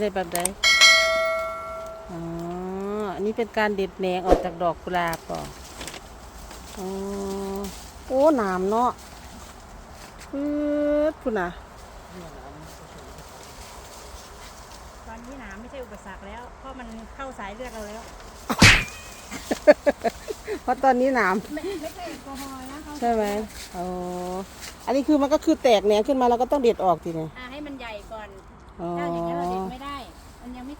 ได้แบบใดอ๋อ อันนี้เป็นการเด็ดแหนงออกจากดอกกุหลาบป่ออ๋อ โอ้หนามเนาะปื๊ดพุ่นน่ะตอนนี้หนามไม่ใช่อุปสรรคแล้ว เพราะมันเข้าสายเลือดเราแล้ว เพราะตอนนี้หนาม ไม่ไม่ใช่แอลกอฮอล์นะเขาใช่ไหมอ๋อ อันนี้คือมันก็คือแตกแหนงขึ้นมาเราก็ต้องเด็ดออกทีเนี่ยอ่าให้มันใหญ่ก่อน อ๋อ ถ้าอย่างนี้นเราเด็ดไม่ได้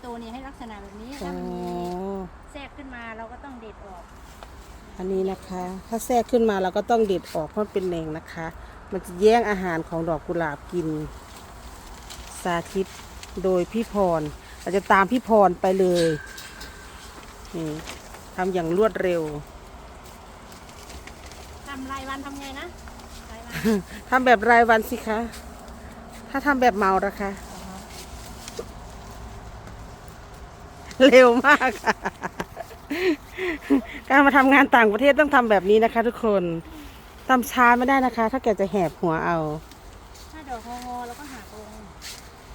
มันยังไม่โตนี่ให้ลักษณะแบบนี้อ๋ถ้าอมันมีแทรกขึ้นมาเราก็ต้องเด็ดออก อันนี้นะคะ ถ้าแทรกขึ้นมาเราก็ต้องเด็ดออกเพราะมันเป็นแหนงนะคะ มันจะแย่งอาหารของดอกกุหลาบกิน สาธิตโดยพี่พรเราจะตามพี่พรไปเลยนี่ทำอย่างรวดเร็วทำรายวันทำไงนะรายวันทำแบบรายวันสิคะ ถ้าทำแบบเมาละคะ เร็วมากค่ะ การมาทำงานต่างประเทศต้องทำแบบนี้นะคะ ทุกคนทำช้าไม่ได้นะคะ ถ้าแกจะแหบหัวเอา ถ้าดอกงอๆเราก็หักลง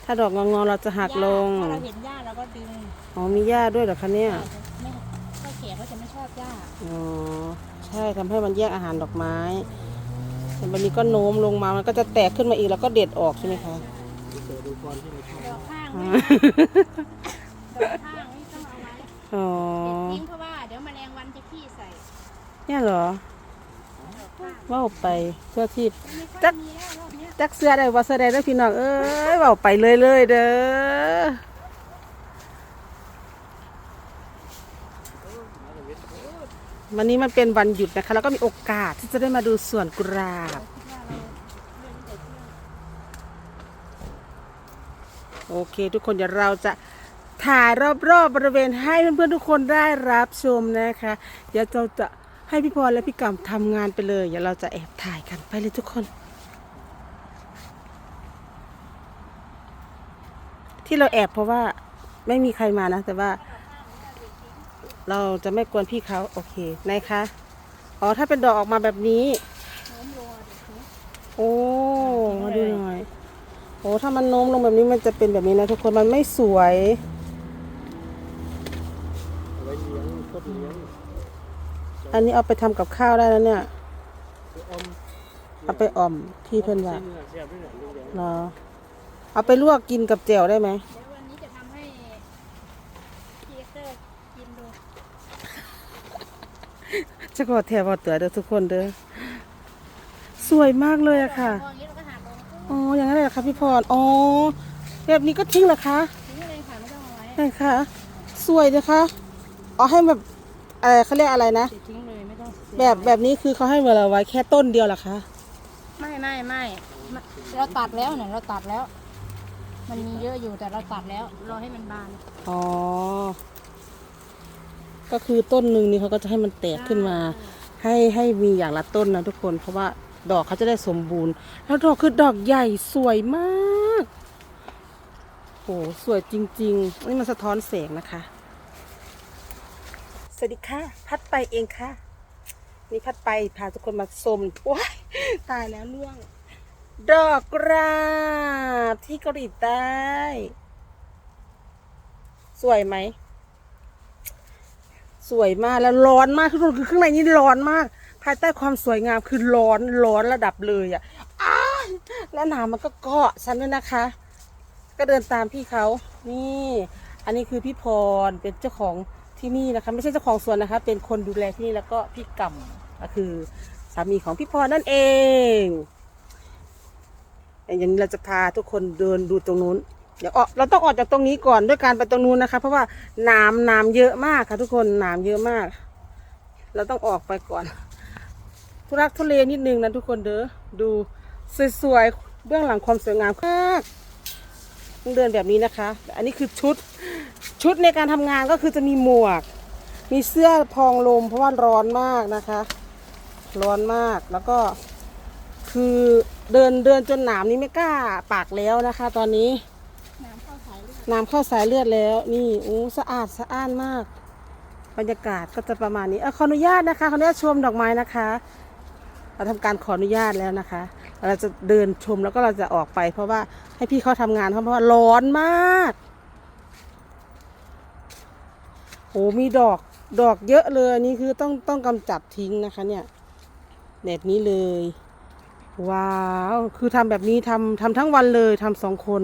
ถ้าดอกงองๆเราจะหักลงหญ้าถ้าเราเห็นหญ้าเราก็ดึง อ๋อมีหญ้าด้วยเหรอคะเนี่ยไม่ถ้าแก่เขาจะไม่ชอบหญ้า อ๋อใช่ทำให้มันแยกอาหารดอกไม้แต่วันนี้ก็โน้มลงมา มันก็จะแตกขึ้นมาอีกแล้วก็เด็ดออกใช่ไหมคะดอกข้างอ๋ไม่อดอกข้างไม่ต้ องเอาไว้อ๋อเด็ดทิ้งเพราะว่าเดี๋ยวแมลงวันจะขี้ใส่เนี่ยเหรอดอกข้างว่าไปเพื่อที่ มันไม่ค่อยจักมีแล้วรอบเนี้ยจักเสื้อได้ว่าเสื้อได้แล้วพี่น้องเอ้ยเว่าไปเลยเลยเด้อวันนี้มันเป็นวันหยุดนะคะแล้วก็มีโอกาสที่จะได้มาดูสวนกุหลาบโอเค ทุกคนเดี๋ยวเราจะ ถ่ายรอบๆบบริเวณให้เพื่อนๆทุกคนได้รับชมนะคะ เดี๋ยวเราจะให้พี่พรและพี่กำทำงานไปเลยเดี๋ยวเราจะแอบถ่ายกันไปเลยทุกคน ที่เราแอบเพราะว่าไม่มีใครมานะ แต่ว่า เราจะไม่กวนพี่เขาโอเคไหนคะอ๋อถ้าเป็นดอกออกมาแบบนี้โอ้ดูหน่อยโอ้ถ้ามันโน้มลงแบบนี้มันจะเป็นแบบนี้นะทุกคนมันไม่สวย ไว้เลี้ยงต้นเลี้ยง อันนี้เอาไปทำกับข้าวได้แล้วเนี่ยคืออมเอาไปอ่อมที่เพื่อนว่าเสียบด้วยหนังเลี้ยงเนาะเอาไปลวกกินกับแจ่วได้ไหมเดี๋ยววันนี้จะทำให้พี่เอสเตอร์กินดูจะขอแถบเอาเตือเด้อทุกคนเด้อ สวยมากเลยอะค่ะ พออย่างนี้เราก็หั่นลงอ๋อ อย่างนั้นเลยเหรอคะพี่พร อ๋อ แบบนี้ก็ทิ้งเหรอคะ ทิ้งเลยค่ะไม่ต้องเอาไว้ใช่ค่ะสวยนะคะอ๋อให้แบบ เออเขาเรียกอะไรนะเด็ดทิ้งเลยไม่ต้องเสียแบบแบบนี้คือเขาให้เราไว้แค่ต้นเดียวเหรอคะไม่ไม่ไม่เราตัดแล้วเนี่ยเราตัดแล้ว มันมีเยอะอยู่แต่เราตัดแล้วรอให้มันบานอ๋อ ก็คือต้นหนึ่งนี่เขาก็จะให้มันแตกขึ้นมา ให้ให้มีอย่างละต้นนะทุกคน เพราะว่าดอกเขาจะได้สมบูรณ์ แล้วดอกคือดอกใหญ่สวยมากโหสวยจริง ๆ นี่มันสะท้อนแสงนะคะส วัสดีค่ะ พัดไปเองค่ะ นี่พัดไปพาทุกคนมาชมว้ายตายแล้วล่วง ดอกกราบที่เกาหลีใต้ สวยไหม สวยมากแล้วร้อนมากทุกคนคือข้างในนี่ร้อนมาก ภายใต้ความสวยงามคือร้อนร้อนระดับเลยอะอาแล้วหนามมันก็เกาะฉันด้วยนะคะ ก็เดินตามพี่เขา นี่ อันนี้คือพี่พรเป็นเจ้าของ ที่นี่นะคะไม่ใช่เจ้าของสวนนะคะ เป็นคนดูแลที่นี่แล้วก็พี่กำก็คือสามีของพี่พรนั่นเองอย่างนี้เราจะพาทุกคนเดินดูตรงนู้นเดี๋ยวออกเราต้องออกจากตรงนี้ก่อนด้วยการไปตรงนู้นนะคะ เพราะว่าน้ำน้ำเยอะมากค่ะ ทุกคนน้ำเยอะมาก เราต้องออกไปก่อน ทุรักทุเลนิดนึงนะทุกคนเด้อดูสวยๆเบื้องหลังความสวยงามมาก ต้องเดินแบบนี้นะคะ อันนี้คือชุดชุดในการทำงานก็คือจะมีหมวก มีเสื้อพองลมเพราะว่าร้อนมากนะคะ ร้อนมากแล้วก็คือเดินเดินจนหนามนี้ไม่กล้าปากแล้วนะคะ ตอนนี้น้ำเข้าสายเลือดน้ำเข้าสายเลือดแล้ว นี่อู้สะอาดสะอ้านมาก บรรยากาศก็จะประมาณนี้เออขออนุญาตนะคะขออนุญาตชมดอกไม้นะคะ เราทำการขออนุญาตแล้วนะคะ เราจะเดินชมแล้วก็เราจะออกไป เพราะว่าให้พี่เขาทำงานเพราะว่าร้อนมากโอ้มีดอกดอกเยอะเลยอันนี้คือต้องต้องกำจัดทิ้งนะคะ เนี่ยแบบนี้เลย ว้าว คือทำแบบนี้ทำทำทั้งวันเลยทำสองคน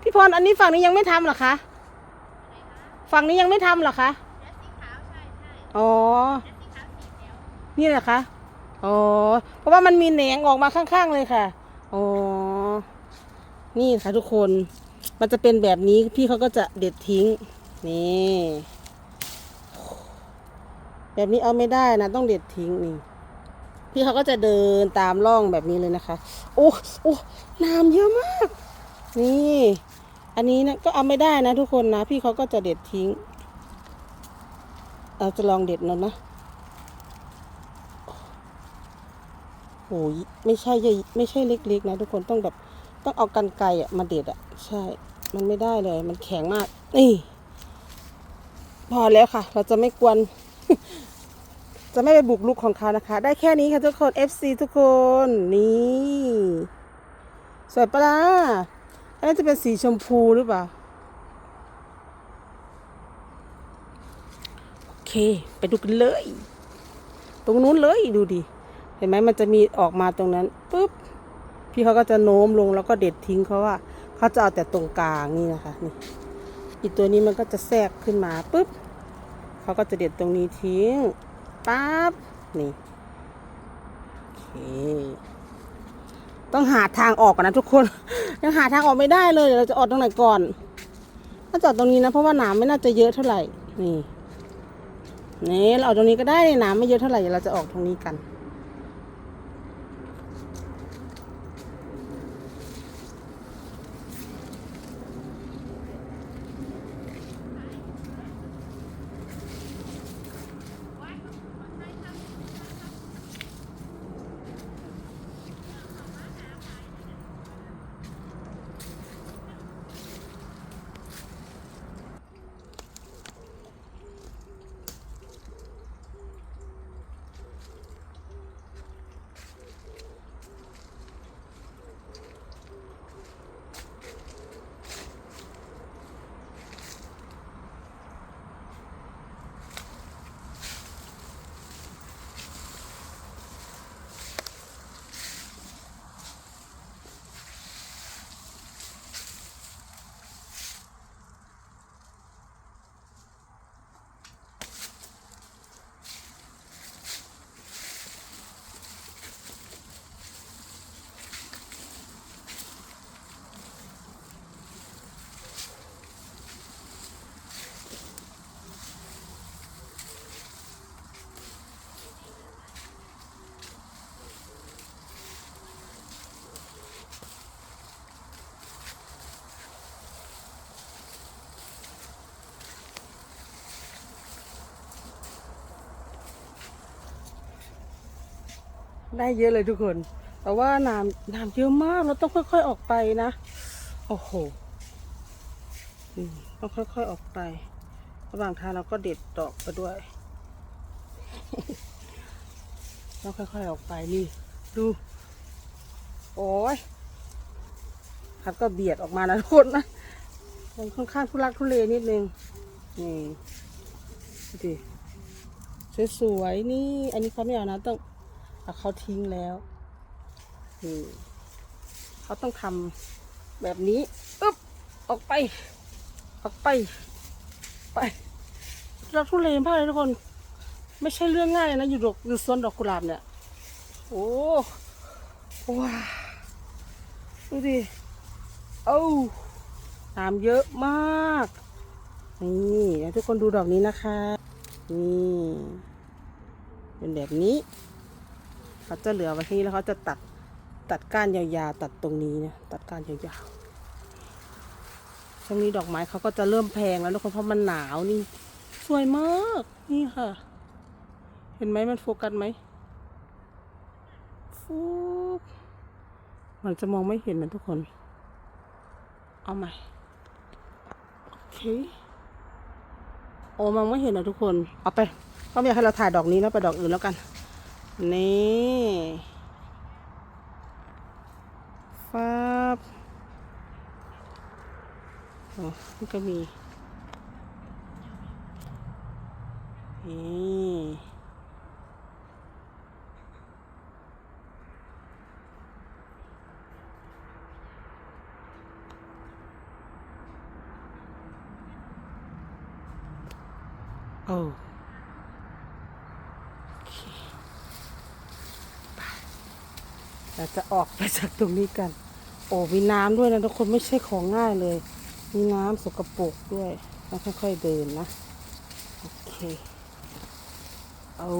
พี่พรอันนี้ฝั่งนี้ยังไม่ทำเหรอคะฝั่งนี้ยังไม่ทำเหรอคะอ๋อ นี่แหละคะ อ๋อ เพราะว่ามันมีแหนงออกมาข้างๆเลยค่ะ อ๋อ นี่ค่ะทุกคน มันจะเป็นแบบนี้พี่เขาก็จะเด็ดทิ้ง นี่ แบบนี้เอาไม่ได้นะ ต้องเด็ดทิ้งนี่ พี่เขาก็จะเดินตามร่องแบบนี้เลยนะคะ โอ้โอ้น้ำเยอะมาก นี่ อันนี้นะก็เอาไม่ได้นะทุกคนนะ พี่เขาก็จะเด็ดทิ้ง เราจะลองเด็ดหน่อยนะ โอ้ยไม่ใช่ใหญ่ไม่ใช่เล็กๆนะ ทุกคนต้องแบบต้องเอากันไกรอะมาเด็ดอะใช่ มันไม่ได้เลย มันแข็งมากนี่พอแล้วค่ะ เราจะไม่กวน จะไม่ไปบุกลุกของเขานะคะ ได้แค่นี้ค่ะทุกคน FC ทุกคนนี่สวยปะล่ะอันนั้จะเป็นสีชมพูหรือเปล่าโอเค ไปดูกันเลย ตรงนู้นเลยดูดิ เห็นไหมมันจะมีออกมาตรงนั้นปุ๊บพี่เขาก็จะโน้มลงแล้วก็เด็ดทิ้งเขาว่าเขาจะเอาแต่ตรงกลางนี่นะคะนี่อีกตัวนี้มันก็จะแทรกขึ้นมาปุ๊บเขาก็จะเด็ดตรงนี้ทิ้งปั๊บนี่โอเคต้องหาทางออกก่อนนะทุกคน ยังหาทางออกไม่ได้เลยเดี๋ยวเราจะออกตรงไหนก่อนถ้าจอดตรงนี้นะเพราะว่าหนามไม่น่าจะเยอะเท่าไหร่นี่นี่เราออกตรงนี้ก็ได้หนามไม่เยอะเท่าไหร่เดี๋ยวเราจะออกตรงนี้กัน ได้เยอะเลยทุกคน แต่ว่าน้ำน้ำเยอะมากเราต้องค่อย ๆออกไปนะ โอ้โหต้องค่อย ๆออกไประหว่างทางเราก็เด็ดดอกไปด้วยต้องค่อย ๆออกไปนี่ ดู โอ้ยครับก็เบียดออกมานะทุกคนนะมันค่อนข้างทุลักทุเลนิดนึงนี่ดูดิสวยๆนี่ อันนี้เขาไม่เอานะต้อง เอาเขาทิ้งแล้วนี่เขาต้องทำแบบนี้อึ๊บออกไป ออกไป ไปเราทุเรศมากเลยทุกคน ไม่ใช่เรื่องง่ายนะ อยู่ดอกอยู่สวนดอกกุหลาบเนี่ย โอ้ว้าดูดิเอ้าน้ำเยอะมาก นี่ให้ทุกคนดูดอกนี้นะคะ นี่ เป็นแบบนี้ เขาจะเหลือไว้ที่นี่แล้วเขาจะตัดตัดก้านยาวๆตัดตรงนี้เนี่ยตัดก้านยาวๆช่วงนี้ดอกไม้เขาก็จะเริ่มแพงแล้วทุกคนเพราะมันหนาวนี่ สวยมากนี่ค่ะ เห็นไหมมันโฟกัสไหมฟูบมันจะมองไม่เห็นนะทุกคน เอาใหม่โอเคโอ้มองไม่เห็นนะทุกคน เอาไปก็ไม่อยากให้เราถ่ายดอกนี้แล้วไปดอกอื่นแล้วกัน นี่ฟับโอ้ยก็มีนี่โอ้โอเคไป เราจะออกไปจากตรงนี้กัน โอ้มีน้ำด้วยนะทุกคนไม่ใช่ของง่ายเลย มีน้ำสกปรกด้วยต้องค่อยๆเดินนะ โอเค เอา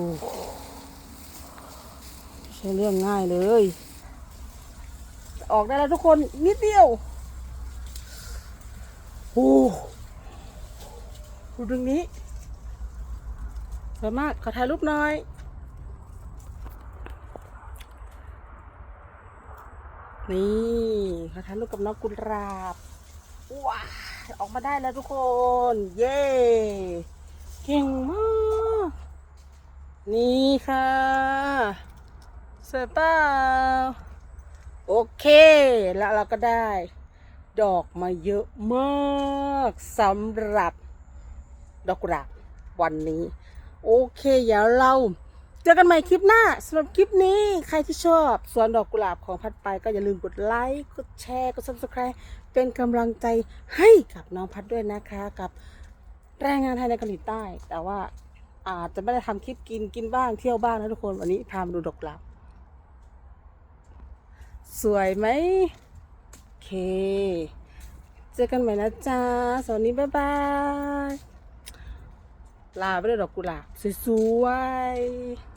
ไม่ใช่เรื่องง่ายเลย ออกได้แล้วทุกคนนิดเดียว โอ้ดูตรงนี้สวยมากขอถ่ายรูปหน่อย นี่ขอถ่ายรูปกับน้องกุหลาบว้าออกมาได้แล้วทุกคน เย้เก่งมาก นี่ค่ะสวยเปล่าโอเค แล้วเราก็ได้ ดอกมาเยอะมากสำหรับ ดอกกุหลาบวันนี้ โอเคเดี๋ยวเรา เจอกันใหม่คลิปหน้าสำหรับคลิปนี้ใครที่ชอบสวนดอกกุหลาบของพัดไปก็อย่าลืมกดไลค์กดแชร์กด subscribe เป็นกำลังใจให้กับน้องพัดด้วยนะคะกับแรงงานไทยในเกาหลีใต้ แต่ว่าอาจจะไม่ได้ทำคลิปกินกินบ้างเที่ยวบ้างนะทุกคนวันนี้พามาดูดอกกุหลาบสวยไหมโอเค เจอกันใหม่นะจ๊ะสวัสดีบ๊ายบายลาไปด้วยดอกกุหลาบสวยๆ